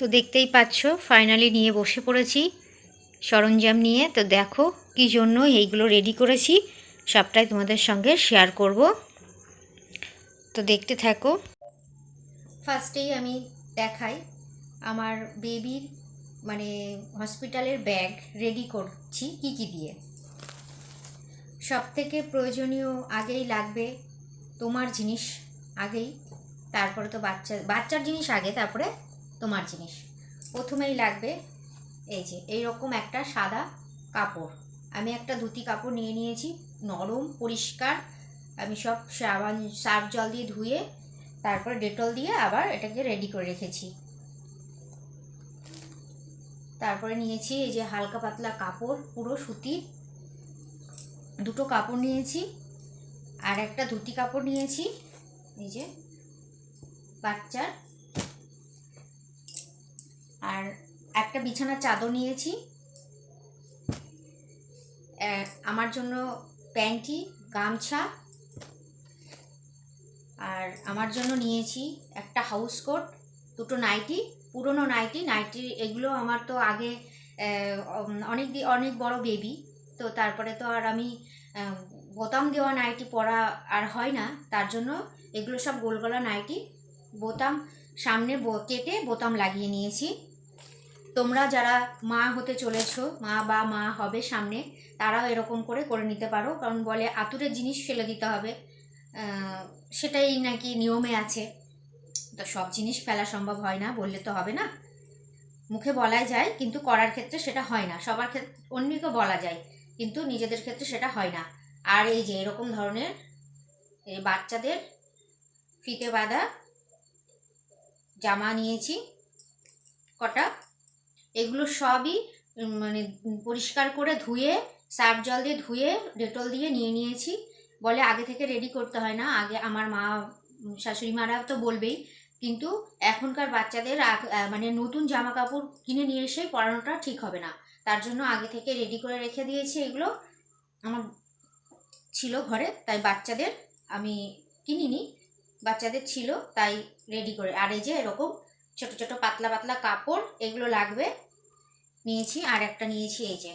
তো দেখতেই পাচ্ছ ফাইনালি নিয়ে বসে পড়েছি। সরঞ্জাম নিয়ে, তো দেখো কি জন্য এইগুলো রেডি করেছি। সবটাই তোমাদের সঙ্গে শেয়ার করব। তো দেখতে থাকো। ফার্স্টেই আমি দেখাই, আমার বেবির মানে হসপিটালের ব্যাগ রেডি করছি কি কি দিয়ে। সব থেকে প্রয়োজনীয় আগেই লাগবে তোমার জিনিস আগেই, তারপরে তো বাচ্চা, বাচ্চার জিনিস আগে, তারপরে তোমার জিনিস। প্রথমেই লাগবে এই যে এই রকম একটা সাদা কাপড়। আমি একটা ধুতি কাপড় নিয়ে নিয়েছি, নরম, পরিষ্কার। আমি সব সাবান, সার্ফ জল দিয়ে ধুয়ে, তারপরে ডেটল দিয়ে আবার এটাকে রেডি করে রেখেছি। তারপরে নিয়েছি এই যে হালকা পাতলা কাপড়, পুরো সুতির দুটো কাপড় নিয়েছি, আর একটা ধুতি কাপড় নিয়েছি, এই যে বাচ্চার। আর একটা বিছানার চাদর নিয়েছি। আমার জন্য প্যান্টি, গামছা আর আমার জন্য নিয়েছি একটা হাউস কোট, দুটো নাইটি, পুরনো নাইটি নাইটি এগুলো আমার তো আগে অনেক অনেক বড় বেবি, তো তারপরে তো আর আমি বোতাম দেওয়া নাইটি পরা আর হয় না, তার জন্য এগুলো সব গোল গলা নাইটি, বোতাম সামনে কেটে বোতাম লাগিয়ে নিয়েছি। তোমরা যারা মা হতে চলেছো, মা বা মা হবে সামনে, তারাও এরকম করে করে নিতে পারো। কারণ বলে আতুরের জিনিস ফেলে দিতে হবে। সেটাই নাকি নিয়মে আছে। তো সব জিনিস ফেলা সম্ভব হয় না, বললে তো হবে না। মুখে বলাই যায়, কিন্তু করার ক্ষেত্রে সেটা হয় না। সবার ক্ষেত্রে অন্যকে বলা যায়, কিন্তু নিজেদের ক্ষেত্রে সেটা হয় না। আর এই যে এরকম ধরনের, এই বাচ্চাদের ফিতে বাঁধা জামা নিয়েছি, কটা? এগুলো সবই মানে পরিষ্কার করে ধুয়ে, সার্ফ জল দিয়ে ধুয়ে, ডেটল দিয়ে নিয়ে নিয়েছি। বলে আগে থেকে রেডি করতে হয় না। আগে আমার মা শাশুড়ি মারা তো বলবেই। কিন্তু এখনকার বাচ্চাদের মানে নতুন জামা কাপড় কিনে নিয়ে এসে পরানোটা ঠিক হবে না। তার জন্য আগে থেকে রেডি করে রেখে দিয়েছি এগুলো। আমার ছিল ঘরে, তাই বাচ্চাদের আমি কিনিনি। বাচ্চাদের ছিল, তাই রেডি করে। আর এই যে এরকম ছোট ছোট পাতলা পাতলা কাপড় এগুলো লাগবে। নিয়েছি, আর একটা নিয়েছি এই যে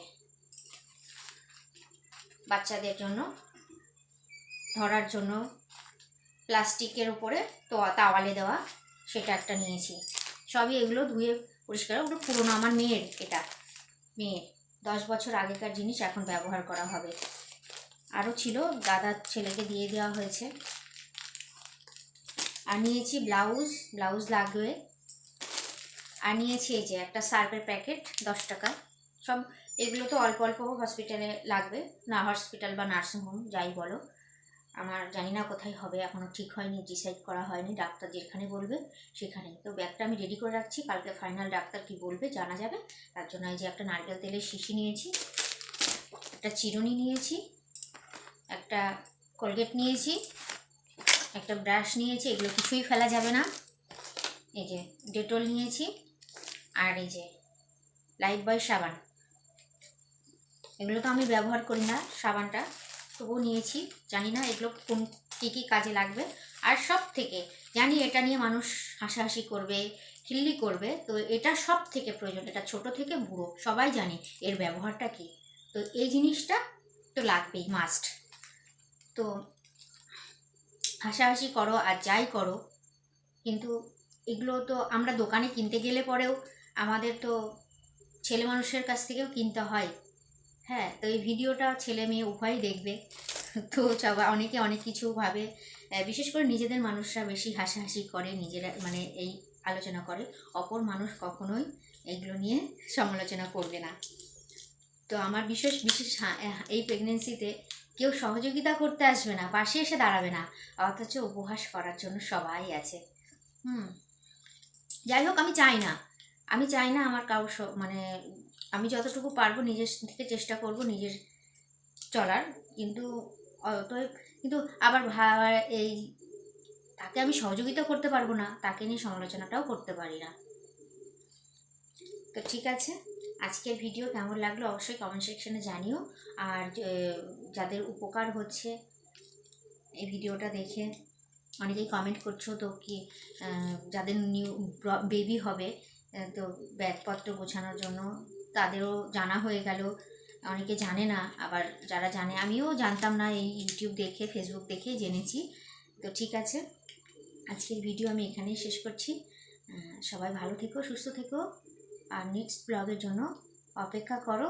বাচ্চাদের জন্য, ধরার জন্য। প্লাস্টিকের উপরে তো তাওয়ালে দেওয়া, সেটা একটা নিয়েছি। সবই এগুলো ধুয়ে পরিষ্কার, ওগুলো পুরোনো, আমার মেয়ের, এটা মেয়ের। দশ বছর আগেকার জিনিস এখন ব্যবহার করা হবে। আরও ছিল, দাদার ছেলেকে দিয়ে দেওয়া হয়েছে। আর নিয়েছি ব্লাউজ ব্লাউজ লাগবে। আর নিয়েছি এই যে একটা সার্ফের প্যাকেট, দশ টাকা। সব এগুলো তো অল্প অল্প হসপিটালে লাগবে, না হসপিটাল বা নার্সিংহোম যাই বলো। আমার জানি না কোথায় হবে এখনও ঠিক হয়নি ডিসাইড করা হয়নি, ডাক্তার যেখানে বলবে সেখানে। তো ব্যাগটা আমি রেডি করে রাখছি, কালকে ফাইনাল ডাক্তার কি বলবে জানা যাবে। তার জন্য এই যে একটা নারকেল তেলের শিশি নিয়েছি, একটা চিরুনি নিয়েছি, একটা কোলগেট নিয়েছি, একটা ব্রাশ নিয়েছি, এগুলো কিছুই ফেলা যাবে না। এই যে ডেটল নিয়েছি আর এই যে লাইফ বয় সাবান। এগুলো তো আমি ব্যবহার করি না সাবানটা, তবুও নিয়েছি। জানি না এগুলো কোন, কী কী কাজে লাগবে। আর সব থেকে জানি এটা নিয়ে মানুষ হাসাহাসি করবে, খিল্লি করবে, তো এটা সব থেকে প্রয়োজন। এটা ছোট থেকে বুড়ো, সবাই জানে এর ব্যবহারটা কী। তো এই জিনিসটা তো লাগবেই মাস্ট তো হাসাহাসি করো আর যাই করো, কিন্তু এগুলো তো আমরা দোকানে কিনতে গেলে পরেও আমাদের তো ছেলে মানুষের কাছ থেকেও কিনতে হয়। হ্যাঁ তো এই ভিডিওটা ছেলে মেয়ে উভয়ই দেখবে। তো সবাই অনেকে অনেক কিছু ভাবে। বিশেষ করে নিজেদের মানুষরা বেশি হাসাহাসি করে, নিজেরা মানে এই আলোচনা করে। অপর মানুষ কখনোই এগুলো নিয়ে সমালোচনা করবে না। তো আমার বিশেষ বিশেষ এই প্রেগনেন্সিতে কেউ সহযোগিতা করতে আসবে না, পাশে এসে দাঁড়াবে না। অথচ উপহাস করার জন্য সবাই আছে। হুম, যাই হোক, আমি চাই না। আমি চাই না আমার কারোর মানে আমি যতটুকু পারব নিজের থেকে চেষ্টা করব নিজের চলার। কিন্তু, অতএব, কিন্তু আবার এই তাকে আমি সহযোগিতা করতে পারব না, তাকে নিয়ে সমালোচনাটাও করতে পারি না। তো ঠিক আছে, আজকের ভিডিও কেমন লাগল অবশ্যই কমেন্ট সেকশনে জানিও। আর যাদের উপকার হচ্ছে এই ভিডিওটা দেখে, অনেকেই কমেন্ট করছ তো কি যাদের নিউ বেবি হবে তো ব্যাগপত্র গোছানোর জন্য তাদেরও জানা হয়ে গেল। অনেকে জানে না, আবার যারা জানে, আমিও জানতাম না, এই ইউটিউব দেখে ফেসবুক দেখে জেনেছি। তো ঠিক আছে, আজকের ভিডিও আমি এখানেই শেষ করছি। সবাই ভালো থেকো, সুস্থ থেকো, আর নেক্সট ব্লগের জন্য অপেক্ষা করো।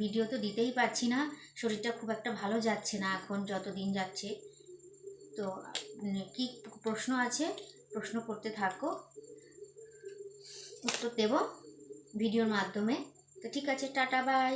ভিডিও তো দিতেই পারছি না, শরীরটা খুব একটা ভালো যাচ্ছে না এখন, যত দিন যাচ্ছে। তো কি প্রশ্ন আছে, প্রশ্ন করতে থাকো। উত্তর দেব ভিডিওর মাধ্যমে। তো ঠিক আছে টাটা বাই।